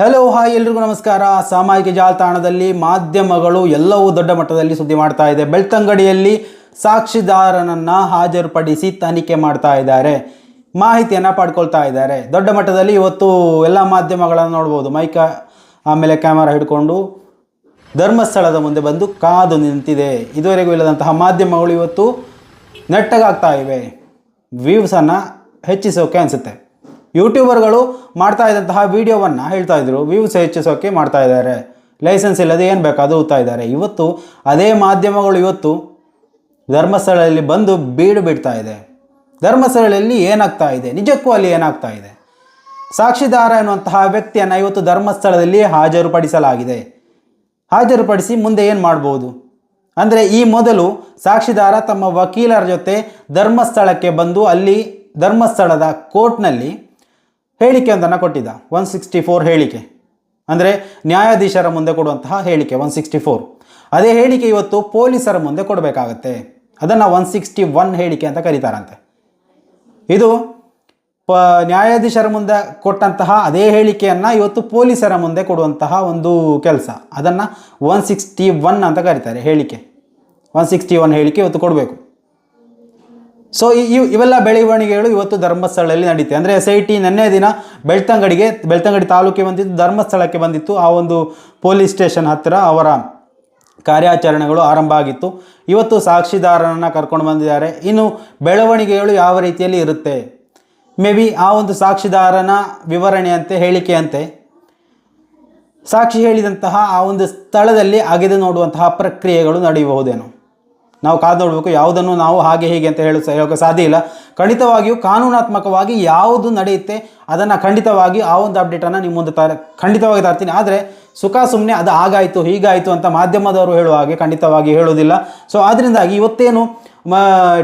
Hello hi ಎಲ್ರಿಗೂ ನಮಸ್ಕಾರ. ಸಾಮಾಜಿಕ ಜಾಲತಾಣದಲ್ಲಿ ಮಾಧ್ಯಮಗಳು ಎಲ್ಲವೂ ದೊಡ್ಡ ಮಟ್ಟದಲ್ಲಿ ಸುದ್ದಿ ಮಾಡ್ತಾ ಇದೆ. ಬೆಳ್ತಂಗಡಿಯಲ್ಲಿ ಸಾಕ್ಷಿದಾರನನ್ನು ಹಾಜರುಪಡಿಸಿ ತನಿಖೆ ಮಾಡ್ತಾ ಇದ್ದಾರೆ. ಮಾಹಿತಿಯನ್ನು ಪಡ್ಕೊಳ್ತಾ ಇದ್ದಾರೆ. ದೊಡ್ಡ ಮಟ್ಟದಲ್ಲಿ ಇವತ್ತು ಎಲ್ಲ ಮಾಧ್ಯಮಗಳನ್ನು ನೋಡ್ಬೋದು. ಮೈಕ, ಆಮೇಲೆ ಕ್ಯಾಮರಾ ಹಿಡ್ಕೊಂಡು ಧರ್ಮಸ್ಥಳದ ಮುಂದೆ ಬಂದು ಕಾದು ನಿಂತಿದೆ. ಇದುವರೆಗೂ ಇಲ್ಲದಂತಹ ಮಾಧ್ಯಮಗಳು ಇವತ್ತು ನೆಟ್ಟಗಾಗ್ತಾ ಇವೆ. ವ್ಯೂಸನ್ನು ಹೆಚ್ಚಿಸೋಕೆ ಅನಿಸುತ್ತೆ. ಯೂಟ್ಯೂಬರ್ಗಳು ಮಾಡ್ತಾ ಇದ್ದಂತಹ ವೀಡಿಯೋವನ್ನು ಹೇಳ್ತಾ ಇದ್ರು. ವ್ಯೂಸ್ ಹೆಚ್ಚಿಸೋಕೆ ಮಾಡ್ತಾ ಇದ್ದಾರೆ. ಲೈಸೆನ್ಸ್ ಇಲ್ಲದೆ ಏನು ಬೇಕು ಅದು ಇದ್ದಾರೆ. ಇವತ್ತು ಅದೇ ಮಾಧ್ಯಮಗಳು ಇವತ್ತು ಧರ್ಮಸ್ಥಳದಲ್ಲಿ ಬಂದು ಬೀಡು ಬಿಡ್ತಾ ಇದೆ. ಧರ್ಮಸ್ಥಳದಲ್ಲಿ ಏನಾಗ್ತಾ ಇದೆ? ನಿಜಕ್ಕೂ ಅಲ್ಲಿ ಏನಾಗ್ತಾ ಇದೆ? ಸಾಕ್ಷಿದಾರ ಎನ್ನುವಂತಹ ವ್ಯಕ್ತಿಯನ್ನು ಇವತ್ತು ಧರ್ಮಸ್ಥಳದಲ್ಲಿ ಹಾಜರುಪಡಿಸಲಾಗಿದೆ. ಹಾಜರುಪಡಿಸಿ ಮುಂದೆ ಏನು ಮಾಡ್ಬೋದು? ಅಂದರೆ ಈ ಮೊದಲು ಸಾಕ್ಷಿದಾರ ತಮ್ಮ ವಕೀಲರ ಜೊತೆ ಧರ್ಮಸ್ಥಳಕ್ಕೆ ಬಂದು ಅಲ್ಲಿ ಧರ್ಮಸ್ಥಳದ ಕೋರ್ಟ್ನಲ್ಲಿ ಹೇಳಿಕೆಯೊಂದನ್ನು ಕೊಟ್ಟಿದ್ದ. ಒನ್ ಸಿಕ್ಸ್ಟಿ ಫೋರ್ ಹೇಳಿಕೆ. ಅಂದರೆ ನ್ಯಾಯಾಧೀಶರ ಮುಂದೆ ಕೊಡುವಂತಹ ಹೇಳಿಕೆ ಒನ್ ಸಿಕ್ಸ್ಟಿ ಫೋರ್ ಅದೇ ಹೇಳಿಕೆ ಇವತ್ತು ಪೊಲೀಸರ ಮುಂದೆ ಕೊಡಬೇಕಾಗತ್ತೆ. ಅದನ್ನು ಒನ್ ಸಿಕ್ಸ್ಟಿ ಒನ್ ಹೇಳಿಕೆ ಅಂತ ಕರೀತಾರಂತೆ. ಇದು ಪ, ನ್ಯಾಯಾಧೀಶರ ಮುಂದೆ ಕೊಟ್ಟಂತಹ ಅದೇ ಹೇಳಿಕೆಯನ್ನು ಇವತ್ತು ಪೊಲೀಸರ ಮುಂದೆ ಕೊಡುವಂತಹ ಒಂದು ಕೆಲಸ. ಅದನ್ನು ಒನ್ ಸಿಕ್ಸ್ಟಿ ಒನ್ ಅಂತ ಕರೀತಾರೆ ಹೇಳಿಕೆ. ಒನ್ ಸಿಕ್ಸ್ಟಿ ಒನ್ ಹೇಳಿಕೆ ಇವತ್ತು ಕೊಡಬೇಕು. ಸೊ ಇವ್ ಇವೆಲ್ಲ ಬೆಳವಣಿಗೆಗಳು ಇವತ್ತು ಧರ್ಮಸ್ಥಳದಲ್ಲಿ ನಡೀತೆ ಅಂದರೆ ಎಸ್ ಐ ಟಿ ನಿನ್ನೆ ದಿನ ಬೆಳ್ತಂಗಡಿಗೆ, ಬೆಳ್ತಂಗಡಿ ತಾಲೂಕಿಗೆ ಬಂದಿದ್ದು, ಧರ್ಮಸ್ಥಳಕ್ಕೆ ಬಂದಿತ್ತು. ಆ ಒಂದು ಪೊಲೀಸ್ ಸ್ಟೇಷನ್ ಹತ್ತಿರ ಅವರ ಕಾರ್ಯಾಚರಣೆಗಳು ಆರಂಭ ಆಗಿತ್ತು. ಇವತ್ತು ಸಾಕ್ಷಿದಾರರನ್ನು ಕರ್ಕೊಂಡು ಬಂದಿದ್ದಾರೆ. ಇನ್ನು ಬೆಳವಣಿಗೆಗಳು ಯಾವ ರೀತಿಯಲ್ಲಿ ಇರುತ್ತೆ? ಮೇ ಬಿ ಆ ಒಂದು ಸಾಕ್ಷಿದಾರನ ವಿವರಣೆಯಂತೆ, ಹೇಳಿಕೆಯಂತೆ, ಸಾಕ್ಷಿ ಹೇಳಿದಂತಹ ಆ ಒಂದು ಸ್ಥಳದಲ್ಲಿ ಅಗೆದು ನೋಡುವಂತಹ ಪ್ರಕ್ರಿಯೆಗಳು ನಡೆಯಬಹುದೇನೋ. ನಾವು ಕಾದು ನೋಡಬೇಕು, ಯಾವುದನ್ನು ನಾವು ಹಾಗೆ ಹೀಗೆ ಅಂತ ಹೇಳ ಹೇಳೋಕೆ ಸಾಧ್ಯ ಇಲ್ಲ. ಖಂಡಿತವಾಗಿಯೂ ಕಾನೂನಾತ್ಮಕವಾಗಿ ಯಾವುದು ನಡೆಯುತ್ತೆ, ಅದನ್ನು ಖಂಡಿತವಾಗಿ ಆ ಒಂದು ಅಪ್ಡೇಟನ್ನು ನಿಮ್ಮ ಮುಂದೆ ತರ, ಖಂಡಿತವಾಗಿ ತರ್ತೀನಿ. ಆದರೆ ಸುಖ ಸುಮ್ಮನೆ ಅದು ಆಗಾಯಿತು, ಹೀಗಾಯಿತು ಅಂತ ಮಾಧ್ಯಮದವರು ಹೇಳುವ ಹಾಗೆ ಖಂಡಿತವಾಗಿ ಹೇಳೋದಿಲ್ಲ ಸೊ ಆದ್ದರಿಂದಾಗಿ ಇವತ್ತೇನು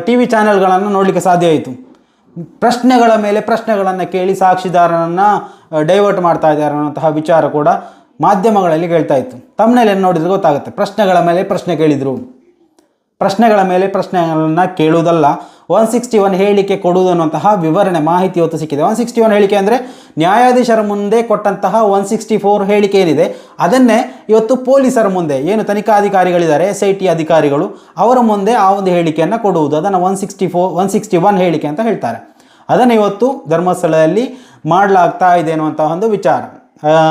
ಟಿ ವಿ ಚಾನೆಲ್ಗಳನ್ನು ನೋಡಲಿಕ್ಕೆ ಸಾಧ್ಯ ಆಯಿತು. ಪ್ರಶ್ನೆಗಳ ಮೇಲೆ ಪ್ರಶ್ನೆಗಳನ್ನು ಕೇಳಿ ಸಾಕ್ಷಿದಾರರನ್ನು ಡೈವರ್ಟ್ ಮಾಡ್ತಾ ಇದ್ದಾರೆ ಅನ್ನೋಂತಹ ವಿಚಾರ ಕೂಡ ಮಾಧ್ಯಮಗಳಲ್ಲಿ ಕೇಳ್ತಾ ಇತ್ತು. ತಮ್ಮನೇಲಿ ಏನು ನೋಡಿದ್ರೆ ಗೊತ್ತಾಗುತ್ತೆ. ಪ್ರಶ್ನೆಗಳ ಮೇಲೆ ಪ್ರಶ್ನೆ ಕೇಳಿದರು. ಪ್ರಶ್ನೆಗಳ ಮೇಲೆ ಪ್ರಶ್ನೆಗಳನ್ನು ಕೇಳುವುದಲ್ಲ. ಒನ್ ಸಿಕ್ಸ್ಟಿ ಒನ್ ಹೇಳಿಕೆ ಕೊಡುವುದು ಅನ್ನುವಂತಹ ವಿವರಣೆ, ಮಾಹಿತಿ ಇವತ್ತು ಸಿಕ್ಕಿದೆ. ಒನ್ ಸಿಕ್ಸ್ಟಿ ಒನ್ ಹೇಳಿಕೆ ಅಂದರೆ ನ್ಯಾಯಾಧೀಶರ ಮುಂದೆ ಕೊಟ್ಟಂತಹ ಒನ್ ಸಿಕ್ಸ್ಟಿ ಫೋರ್ ಹೇಳಿಕೆ ಏನಿದೆ, ಅದನ್ನೇ ಇವತ್ತು ಪೊಲೀಸರ ಮುಂದೆ, ಏನು ತನಿಖಾಧಿಕಾರಿಗಳಿದ್ದಾರೆ ಎಸ್ ಐ ಟಿ ಅಧಿಕಾರಿಗಳು, ಅವರ ಮುಂದೆ ಆ ಒಂದು ಹೇಳಿಕೆಯನ್ನು ಕೊಡುವುದು. ಅದನ್ನು one sixty four one sixty one ಹೇಳಿಕೆ ಅಂತ ಹೇಳ್ತಾರೆ. ಅದನ್ನು ಇವತ್ತು ಧರ್ಮಸ್ಥಳದಲ್ಲಿ ಮಾಡಲಾಗ್ತಾ ಇದೆ ಅನ್ನುವಂತಹ ಒಂದು ವಿಚಾರ.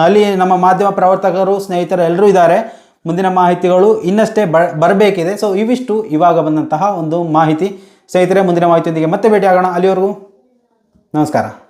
ಅಲ್ಲಿ ನಮ್ಮ ಮಾಧ್ಯಮ ಪ್ರವರ್ತಕರು, ಸ್ನೇಹಿತರು ಎಲ್ಲರೂ ಇದ್ದಾರೆ. ಮುಂದಿನ ಮಾಹಿತಿಗಳು ಇನ್ನಷ್ಟೇ ಬರಬೇಕಿದೆ. ಸೊ ಇವಿಷ್ಟು ಇವಾಗ ಬಂದಂತಹ ಒಂದು ಮಾಹಿತಿ. ಸ್ನೇಹಿತರೆ, ಮುಂದಿನ ಮಾಹಿತಿಯೊಂದಿಗೆ ಮತ್ತೆ ಭೇಟಿಯಾಗೋಣ. ಅಲ್ಲಿವರೆಗೂ ನಮಸ್ಕಾರ.